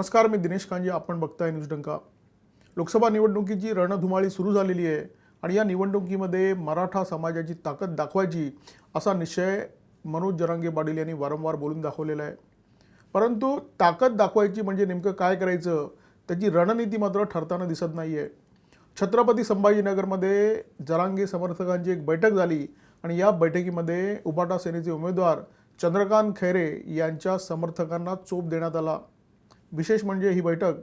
नमस्कार मी दिनेश कांजी आपण बघताय न्यूज डंका. लोकसभा निवडणुकीची रणधुमाळी सुरू झालेली आहे आणि या निवडणुकीमध्ये मराठा समाजाची ताकद दाखवायची असा निश्चय मनोज जरांगे पाटील यांनी वारंवार बोलून दाखवलेला आहे. परंतु ताकद दाखवायची म्हणजे नेमकं काय करायचं? त्याची रणनीती मात्र ठरताना दिसत नाही आहे छत्रपती संभाजीनगरमध्ये जरांगे समर्थकांची एक बैठक झाली आणि या बैठकीमध्ये उबाटा सेनेचे उमेदवार चंद्रकांत खैरे यांच्या समर्थकांना चोप देण्यात आला. विशेष म्हणजे ही बैठक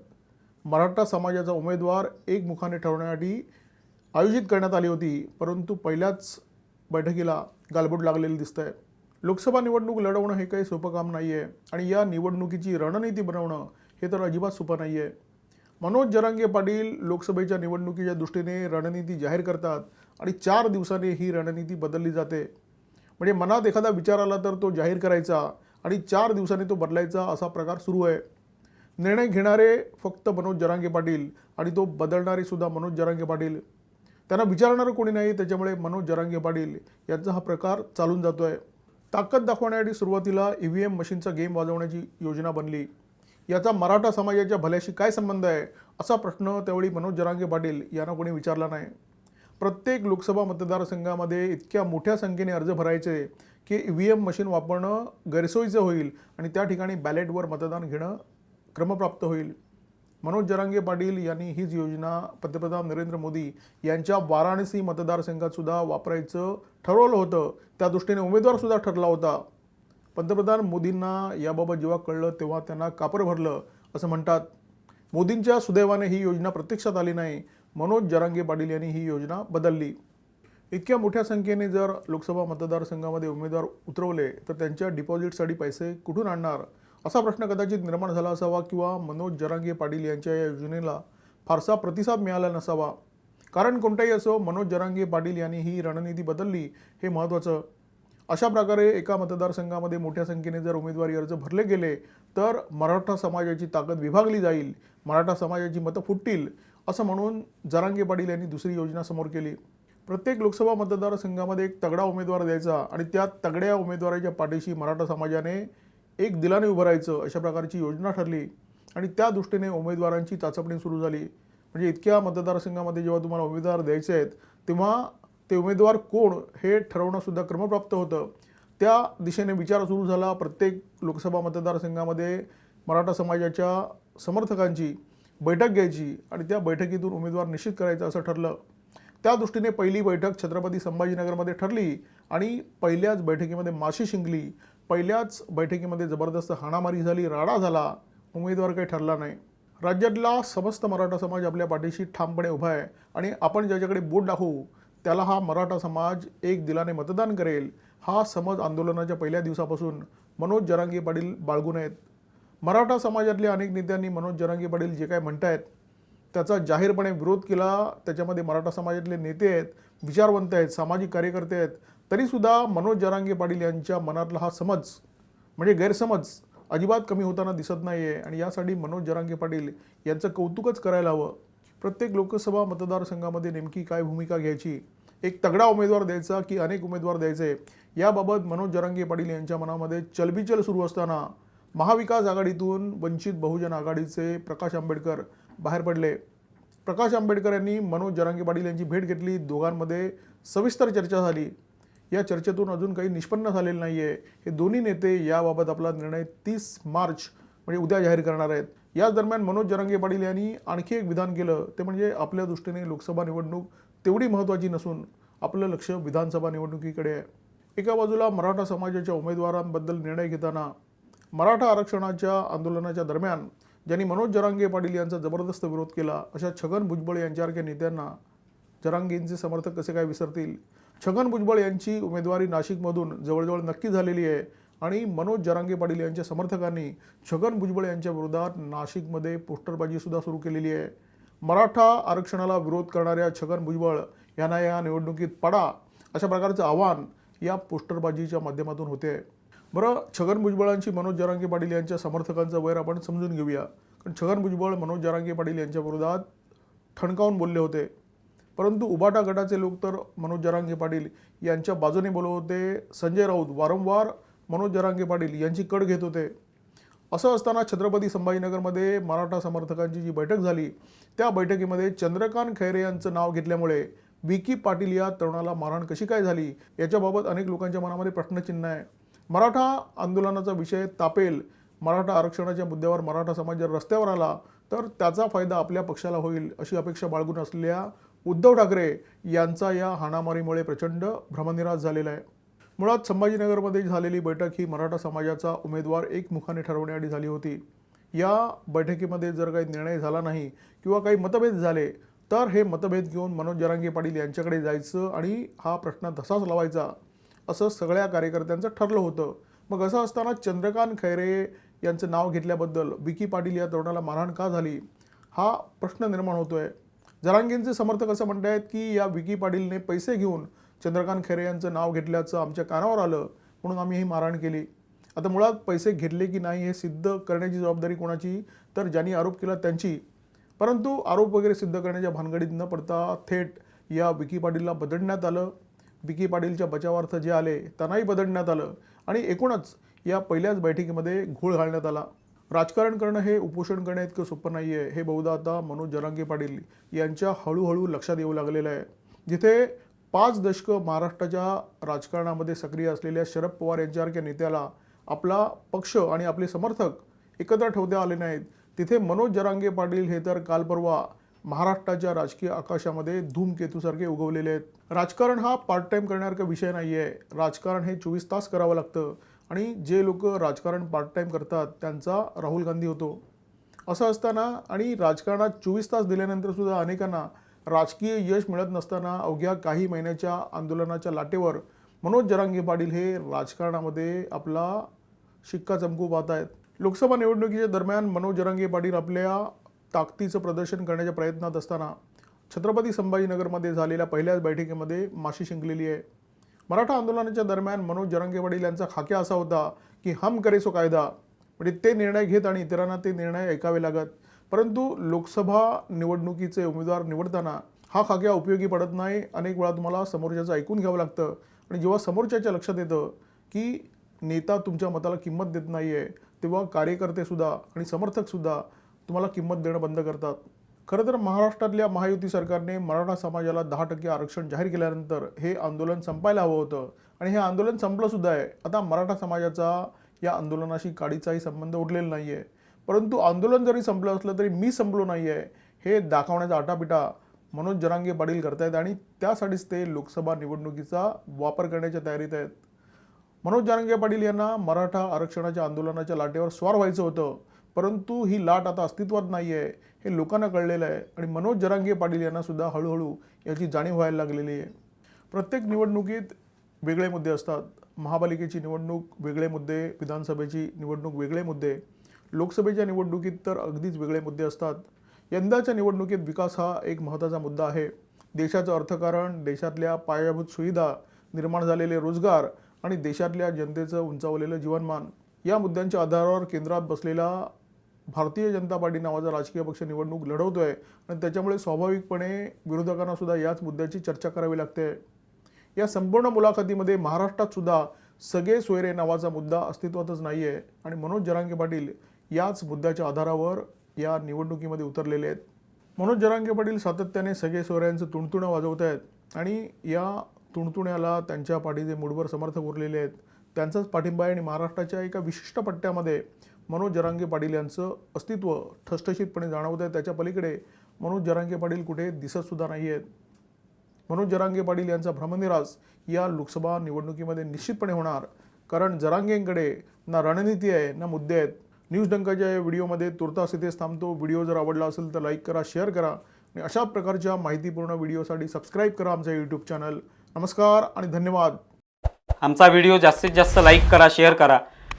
मराठा समाजाचा उमेदवार एकमुखाने ठरवण्यासाठी आयोजित करण्यात आली होती परंतु पहिल्याच बैठकीला गालबोट लागलेली दिसत आहे लोकसभा निवडणूक लढवणं हे काही सोपं काम नाही आहे आणि या निवडणुकीची रणनीती बनवणं हे तर अजिबात सोपं नाही आहे मनोज जरांगे पाटील लोकसभेच्या निवडणुकीच्या दृष्टीने रणनीती जाहीर करतात आणि चार दिवसांनी ही रणनीती बदलली जाते. म्हणजे मनात एखादा विचार आला तर तो जाहीर करायचा आणि चार दिवसांनी तो बदलायचा असा प्रकार सुरू आहे. निर्णय घेणारे फक्त मनोज जरांगे पाटील आणि तो बदलणारे सुद्धा मनोज जरांगे पाटील. त्यांना विचारणारं कोणी नाही त्याच्यामुळे मनोज जरांगे पाटील यांचा हा प्रकार चालून जातो आहे ताकद दाखवण्यासाठी सुरुवातीला ई व्ही एम मशीनचा गेम वाजवण्याची योजना बनली. याचा मराठा समाजाच्या भल्याशी काय संबंध आहे असा प्रश्न त्यावेळी मनोज जरांगे पाटील यांना कोणी विचारला नाही. प्रत्येक लोकसभा मतदारसंघामध्ये इतक्या मोठ्या संख्येने अर्ज भरायचे की ई व्ही एम मशीन वापरणं गैरसोयीचं होईल आणि त्या ठिकाणी बॅलेटवर मतदान घेणं क्रमप्राप्त होईल. मनोज जरांगे पाटील यांनी हीच योजना पंतप्रधान नरेंद्र मोदी यांच्या वाराणसी मतदारसंघात सुद्धा वापरायचं ठरवलं होतं. त्या दृष्टीने उमेदवार सुद्धा ठरला होता. पंतप्रधान मोदींना याबाबत जेव्हा कळलं तेव्हा त्यांना कापर भरलं असं म्हणतात. मोदींच्या सुदैवाने ही योजना प्रत्यक्षात आली नाही. मनोज जरांगे पाटील यांनी ही योजना बदलली. इतक्या मोठ्या संख्येने जर लोकसभा मतदारसंघामध्ये उमेदवार उतरवले तर त्यांच्या डिपॉझिटसाठी पैसे कुठून आणणार? असा प्रश्न कदाचित निर्माण झाला असावा किंवा मनोज जरांगे पाटील यांच्या या योजनेला फारसा प्रतिसाद मिळाला नसावा. कारण कोणताही असो मनोज जरांगे पाटील यांनी ही रणनीती बदलली हे महत्त्वाचं. अशा प्रकारे एका मतदारसंघामध्ये मोठ्या संख्येने जर उमेदवारी अर्ज भरले गेले तर मराठा समाजाची ताकद विभागली जाईल मराठा समाजाची मतं फुटतील असं म्हणून जरांगे पाटील यांनी दुसरी योजना समोर केली. प्रत्येक लोकसभा मतदारसंघामध्ये एक तगडा उमेदवार द्यायचा आणि त्या तगड्या उमेदवाराच्या पाठीशी मराठा समाजाने एक दिलाने उभं राहायचं अशा प्रकारची योजना ठरली. आणि त्या दृष्टीने उमेदवारांची चाचपणी सुरू झाली. म्हणजे इतक्या मतदारसंघामध्ये जेव्हा तुम्हाला उमेदवार द्यायचे आहेत तेव्हा ते उमेदवार कोण हे ठरवणंसुद्धा क्रमप्राप्त होतं. त्या दिशेने विचार सुरू झाला प्रत्येक लोकसभा मतदारसंघामध्ये मराठा समाजाच्या समर्थकांची बैठक घ्यायची आणि त्या बैठकीतून उमेदवार निश्चित करायचा असं ठरलं. त्या दृष्टीने पहिली बैठक छत्रपती संभाजीनगरमध्ये ठरली आणि पहिल्याच बैठकीमध्ये माशी शिंकली पहिल्याच बैठकीमध्ये जबरदस्त हाणामारी झाली राडा झाला उमेदवार काही ठरला नाही. राज्यातला समस्त मराठा समाज आपल्या पाठीशी ठामपणे उभा आहे आणि आपण ज्याच्याकडे बोट दाखवू त्याला हा मराठा समाज एक दिलाने मतदान करेल हा समज आंदोलनाच्या पहिल्या दिवसापासून मनोज जरांगे पाटील बाळगून आहेत मराठा समाजातल्या अनेक नेत्यांनी मनोज जरांगे पाटील जे काय म्हणतायत त्याचा जाहीरपणे विरोध केला त्याच्यामध्ये मराठा समाजातले नेते आहेत विचारवंत आहेत सामाजिक कार्यकर्ते आहेत तरीसुद्धा मनोज जरांगे पाटील यांच्या मनातला हा समज म्हणजे गैरसमज अजिबात कमी होताना दिसत नाही आहे आणि यासाठी मनोज जरांगे पाटील यांचं कौतुकच करायला हवं. प्रत्येक लोकसभा मतदारसंघामध्ये नेमकी काय भूमिका घ्यायची? एक तगडा उमेदवार द्यायचा की अनेक उमेदवार द्यायचे? याबाबत मनोज जरांगे पाटील यांच्या मनामध्ये चलबिचल सुरू असताना महाविकास आघाडीतून वंचित बहुजन आघाडीचे प्रकाश आंबेडकर बाहेर पडले. प्रकाश आंबेडकर यांनी मनोज जरांगे पाटील यांची भेट घेतली. दोघांमध्ये सविस्तर चर्चा झाली. या चर्चेतून अजून काही निष्पन्न झालेलं नाही आहे हे दोन्ही नेते याबाबत आपला निर्णय तीस मार्च म्हणजे उद्या जाहीर करणार आहेत. याच दरम्यान मनोज जरांगे पाटील यांनी आणखी एक विधान केलं. ते म्हणजे आपल्या दृष्टीने लोकसभा निवडणूक तेवढी महत्त्वाची नसून आपलं लक्ष विधानसभा निवडणुकीकडे आहे. एका बाजूला मराठा समाजाच्या उमेदवारांबद्दल निर्णय घेताना मराठा आरक्षणाच्या आंदोलनाच्या दरम्यान ज्यांनी मनोज जरांगे पाटील यांचा जबरदस्त विरोध केला अशा छगन भुजबळ यांच्यासारख्या नेत्यांना जरांगेंचे समर्थक कसे काय विसरतील? छगन भुजबळ यांची उमेदवारी नाशिकमधून जवळजवळ नक्की झालेली आहे. आणि मनोज जरांगे पाटील यांच्या समर्थकांनी छगन भुजबळ यांच्या विरोधात नाशिकमध्ये पोस्टरबाजीसुद्धा सुरू केलेली आहे. मराठा आरक्षणाला विरोध करणाऱ्या छगन भुजबळ यांना या निवडणुकीत पडा अशा प्रकारचं आव्हान या पोस्टरबाजीच्या माध्यमातून होते. बरं छगन भुजबळांची मनोज जरांगे पाटील यांच्या समर्थकांचा वैर आपण समजून घेऊया. कारण छगन भुजबळ मनोज जरांगे पाटील यांच्या विरोधात ठणकावून बोलले होते. परंतु उबाटा गटाचे लोक तर मनोज जरांगे पाटील यांच्या बाजूने बोलत होते. संजय राऊत वारंवार मनोज जरांगे पाटील यांची कड घेत होते. असं असताना छत्रपती संभाजीनगरमध्ये मराठा समर्थकांची जी बैठक झाली त्या बैठकीमध्ये चंद्रकांत खैरे यांचं नाव घेतल्यामुळे विकी पाटील या तरुणाला मारहाण कशी काय झाली याच्याबाबत अनेक लोकांच्या मनामध्ये प्रश्नचिन्ह आहे. मराठा आंदोलनाचा विषय तापेल मराठा आरक्षणाच्या मुद्द्यावर मराठा समाज जर रस्त्यावर आला तर त्याचा फायदा आपल्या पक्षाला होईल अशी अपेक्षा बाळगून असलेल्या उद्धव ठाकरे यांचा या हाणामारीमुळे प्रचंड भ्रमनिराश झालेला आहे. मुळात संभाजीनगरमध्ये झालेली बैठक ही मराठा समाजाचा उमेदवार एकमुखाने ठरवण्यासाठी झाली होती. या बैठकीमध्ये जर काही निर्णय झाला नाही किंवा काही मतभेद झाले तर हे मतभेद घेऊन मनोज जरांगे पाटील यांच्याकडे जायचं आणि हा प्रश्न तसाच लावायचा असं सगळ्या कार्यकर्त्यांचं ठरलं होतं. मग असं असताना चंद्रकांत खैरे यांचं नाव घेतल्याबद्दल विकी पाटील या तरुणाला मारहाण का झाली? हा प्रश्न निर्माण होतो आहे जरांगींचे समर्थक असं म्हणत आहेत की या विकी पाटीलने पैसे घेऊन चंद्रकांत खैरे यांचं नाव घेतल्याचं आमच्या कानावर आलं म्हणून आम्ही ही मारहाण केली. आता मुळात पैसे घेतले की नाही हे सिद्ध करण्याची जबाबदारी कोणाची? तर ज्यांनी आरोप केला त्यांची. परंतु आरोप वगैरे सिद्ध करण्याच्या भानगडीत न पडता थेट या विकी पाटीलला बदडण्यात आलं. विकी पाटीलच्या बचावार्थ जे आले त्यांनाही बदडण्यात आलं आणि एकूणच या पहिल्याच बैठकीमध्ये घोळ घालण्यात आला. राजकारण करणं हे उपोषण करणं इतकं सोपं नाही आहे हे बहुधा आता मनोज जरांगे पाटील यांच्या हळूहळू लक्षात येऊ लागलेलं आहे. जिथे पाच दशकं महाराष्ट्राच्या राजकारणामध्ये सक्रिय असलेल्या शरद पवार यांच्यासारख्या नेत्याला आपला पक्ष आणि आपले समर्थक एकत्र ठेवता आले नाहीत तिथे मनोज जरांगे पाटील हे तर काल परवा महाराष्ट्राच्या राजकीय आकाशामध्ये धूमकेतूसारखे उगवलेले आहेत. राजकारण हा पार्ट टाईम करण्यासारखा विषय नाही आहे राजकारण हे चोवीस तास करावं लागतं. आणि जे लोक राजकारण पार्ट टाईम करतात त्यांचा राहुल गांधी होतो. असं असताना आणि राजकारणात चोवीस तास दिल्यानंतरसुद्धा अनेकांना राजकीय यश मिळत नसताना अवघ्या काही महिन्याच्या आंदोलनाच्या लाटेवर मनोज जरांगे पाटील हे राजकारणामध्ये आपला शिक्का चमकू पाहत आहेत लोकसभा निवडणुकीच्या दरम्यान मनोज जरांगे पाटील आपल्या ताकदीचं प्रदर्शन करण्याच्या प्रयत्नात असताना छत्रपती संभाजीनगरमध्ये झालेल्या पहिल्याच बैठकीमध्ये माशी शिंकलेली आहे. मराठा आंदोलनाच्या दरम्यान मनोज जरंगे वडील यांचा खाक्या असा होता की हम करे सो कायदा. म्हणजे ते निर्णय घेत आणि इतरांना ते निर्णय ऐकावे लागत. परंतु लोकसभा निवडणुकीचे उमेदवार निवडताना हा खाक्या उपयोगी पडत नाही. अनेक वेळा तुम्हाला समोरच्याचं ऐकून घ्यावं लागतं. आणि जेव्हा समोरच्याच्या लक्षात येतं की नेता तुमच्या मताला किंमत देत नाही आहे तेव्हा कार्यकर्तेसुद्धा आणि समर्थकसुद्धा तुम्हाला किंमत देणं बंद करतात. खरं तर महाराष्ट्रातल्या महायुती सरकारने मराठा समाजाला दहा टक्के आरक्षण जाहीर केल्यानंतर हे आंदोलन संपायला हवं होतं. आणि हे आंदोलन संपलं सुद्धा आहे. आता मराठा समाजाचा या आंदोलनाशी काडीचाही संबंध उरलेला नाही आहे परंतु आंदोलन जरी संपलं असलं तरी मी संपलो नाही आहे हे दाखवण्याचा आटापिटा मनोज जरांगे पाटील करतायत आणि त्यासाठीच ते लोकसभा निवडणुकीचा वापर करण्याच्या तयारीत आहेत. मनोज जरांगे पाटील यांना मराठा आरक्षणाच्या आंदोलनाच्या लाटेवर स्वार व्हायचं होतं. परंतु ही लाट आता अस्तित्वात नाही आहे हे लोकांना कळलेलं आहे. आणि मनोज जरांगे पाटील यांना सुद्धा हळूहळू याची जाणीव व्हायला लागलेली आहे. प्रत्येक निवडणुकीत वेगळे मुद्दे असतात. महापालिकेची निवडणूक वेगळे मुद्दे विधानसभेची निवडणूक वेगळे मुद्दे लोकसभेच्या निवडणुकीत तर अगदीच वेगळे मुद्दे असतात. यंदाच्या निवडणुकीत विकास हा एक महत्त्वाचा मुद्दा आहे. देशाचं अर्थकारण देशातल्या पायाभूत सुविधा निर्माण झालेले रोजगार आणि देशातल्या जनतेचं उंचावलेलं जीवनमान या मुद्द्यांच्या आधारावर केंद्रात बसलेला भारतीय जनता पार्टी नावाचा राजकीय पक्ष निवडणूक लढवतो आहे आणि त्याच्यामुळे स्वाभाविकपणे विरोधकांना सुद्धा याच मुद्द्याची चर्चा करावी लागते. या संपूर्ण मुलाखतीमध्ये महाराष्ट्रात सुद्धा सगळे सोयरे नावाचा मुद्दा अस्तित्वातच नाही आहे आणि मनोज जरांगे पाटील याच मुद्द्याच्या आधारावर या निवडणुकीमध्ये उतरलेले आहेत. मनोज जरांगे पाटील सातत्याने सगळे सोयऱ्यांचं तुणतुणं वाजवत आहेत आणि या तुणतुण्याला त्यांच्या पाठीचे मूडभर समर्थक उरलेले आहेत. त्यांचाच पाठिंबा आहे आणि महाराष्ट्राच्या एका विशिष्ट पट्ट्यामध्ये मनोज जरांगे पाटील यांचं अस्तित्व ठसठशीतपणे जाणवत आहे. त्याच्या पलीकडे मनोज जरांगे पाटील कुठे दिसतसुद्धा नाही आहेत मनोज जरांगे पाटील यांचा भ्रमनिरास या लोकसभा निवडणुकीमध्ये निश्चितपणे होणार. कारण जरांगेंकडे ना रणनीती आहे ना मुद्दे आहेत. न्यूज डंकाच्या या व्हिडिओमध्ये तुर्तास इथेच थांबतो. व्हिडिओ जर आवडला असेल तर लाईक करा शेअर करा आणि अशा प्रकारच्या माहितीपूर्ण व्हिडिओसाठी सबस्क्राईब करा आमचं यूट्यूब चॅनल. नमस्कार आणि धन्यवाद. आमचा व्हिडिओ जास्तीत जास्त लाईक करा शेअर करा.